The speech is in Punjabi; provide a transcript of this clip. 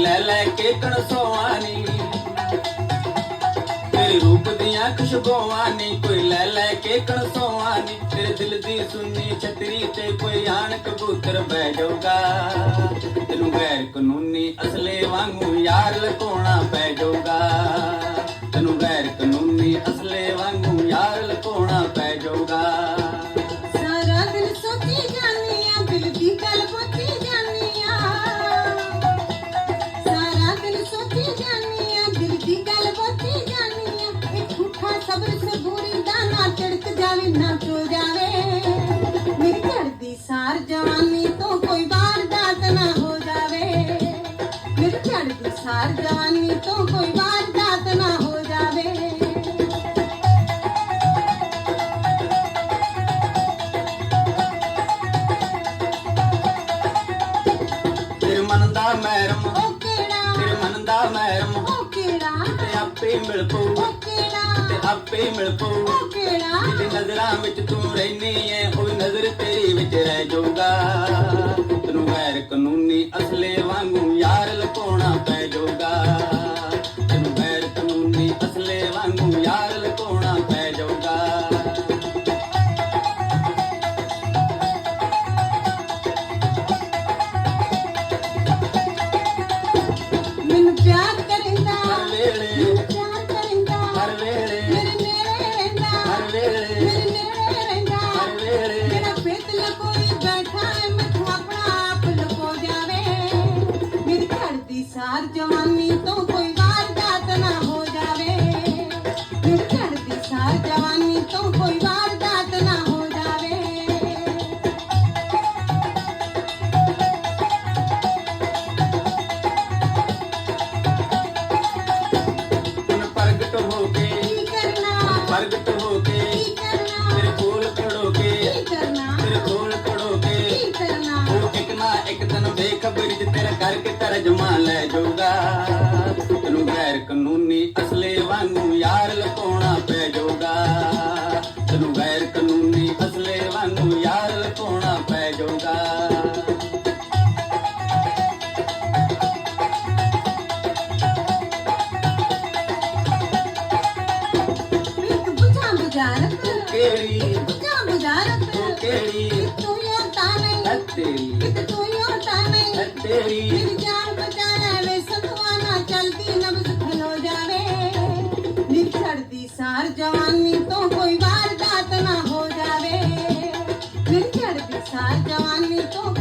ਲੈ ਲੈ ਕੇ ਕਣਸੋਆਂ ਨੀ ਤੇਰੇ ਰੂਪ ਦੀਆਂ ਖੁਸ਼ਬੂਆਂ ਨੀ ਕੋਈ ਲੈ ਲੈ ਕੇ ਕਣਸੋਆਂ ਨੀ ਤੇਰੇ ਦਿਲ ਦੀ ਸੁੰਨੀ ਛਤਰੀ ਤੇ ਕੋਈ ਆਣ ਕਬੂਤਰ ਬਹਿ ਜਾਊਗਾ। ਤੈਨੂੰ ਗੈਰ ਕਾਨੂੰਨੀ ਅਸਲੇ ਵਾਂਗੂ ਯਾਰ ਲਕੋਣਾ ਪੈ ਜਾਊਗਾ। ਤੈਨੂੰ ਗੈਰ ਕਾਨੂੰਨੀ ਅਸਲੇ ਵਾਂਗੂ ਜਾਵੇ ਨਾ ਚੋ ਜਾਵੇ। ਮੇਰੀ ਝੜਦੀ ਸਾਰ ਜਵਾਨੀ ਤੋਂ ਕੋਈ ਵਾਰਦਾਤ ਨਾ ਹੋ ਜਾਵੇ। ਮੇਰੀ ਝੜਦੀ ਸਾਰ ਜਵਾਨੀ ਤੋਂ ਕੋਈ ਵਾਰਦਾਤ ਨਾ ਹੋ ਜਾਵੇ। ਮਹਿਰਮ ਉਹ ਕਿਹੜਾ? ਤੇਰੇ ਮਨ ਦਾ ਮਹਿਰਮ ਉਹ ਕਿਹੜਾ? ਤੇ ਆਪੇ ਮਿਲ ਪਊ ਉਹ ਕਿਹੜਾ? ਤੇ ਆਪੇ ਮਿਲ ਪਊ। ਉਹ ਕਿਹੜਾ? ਨਜ਼ਰਾਂ ਵਿੱਚ ਤੂੰ ਰਹਿਨੀ ਏ ਉਹ ਨਜ਼ਰ ਤੇਰੀ ਵਿੱਚ ਰਹਿ ਜਾਊਗਾ। ਤੈਨੂੰ ਗੈਰ ਕਾਨੂੰਨੀ ਅਸਲੇ ਵਾਂਗੂ ਯਾਰ ਲਕੋਣਾ ਪੈ ਜਾਊਗਾ। ਤੈਨੂੰ ਗੈਰ ਕਾਨੂੰਨੀ ਅਸਲੇ ਵਾਂਗੂ ਯਾਰ ਲਕੋਣਾ ਪੈ ਜਾਊਗਾ। ਮੈਨੂੰ ਪਿਆਰ ਬੇਖਬਰੀ ਚ ਤੇਰਾ ਕਰਕੇ ਤਰਜਮਾ ਲੈ ਜਾਊਗਾ। ਤੈਨੂੰ ਗੈਰ ਕਾਨੂੰਨੀ ਅਸਲੇ ਵਾਂਗੂ ਯਾਰ ਲਕੋਣਾ ਪੈ ਜਾਊਗਾ। ਤੈਨੂੰ ਗੈਰ ਕਾਨੂੰਨੀ ਅਸਲੇ ਵਾਂਗੂ ਯਾਰ ਲਕੋਣਾ ਪੈ ਜਾਊਗਾ। ਇੱਕ ਬੁਝਾਂ ਬੁਝਾਰਤ ਕਿਹੜੀ? ਤੂੰ ਕਿਹੜੀ? ਤੂੰ ਨਹੀਂ। ਤੇਰੀ। ਤੂੰ ਤੇਰੀ। ਮੇਰੀ ਜਾਨ ਵੇ ਸੰਤਵਾ ਨਾ ਚਲਦੀ ਨਬਜ਼ ਖਲੋ ਜਾਵੇ। ਨੀ ਛੜਦੀ ਸਾਰ ਜਵਾਨੀ ਤੋਂ ਕੋਈ ਵਾਰਦਾਤ ਨਾ ਹੋ ਜਾਵੇ। ਨੀ ਛੜਦੀ ਸਾਰ ਜਵਾਨੀ ਤੋਂ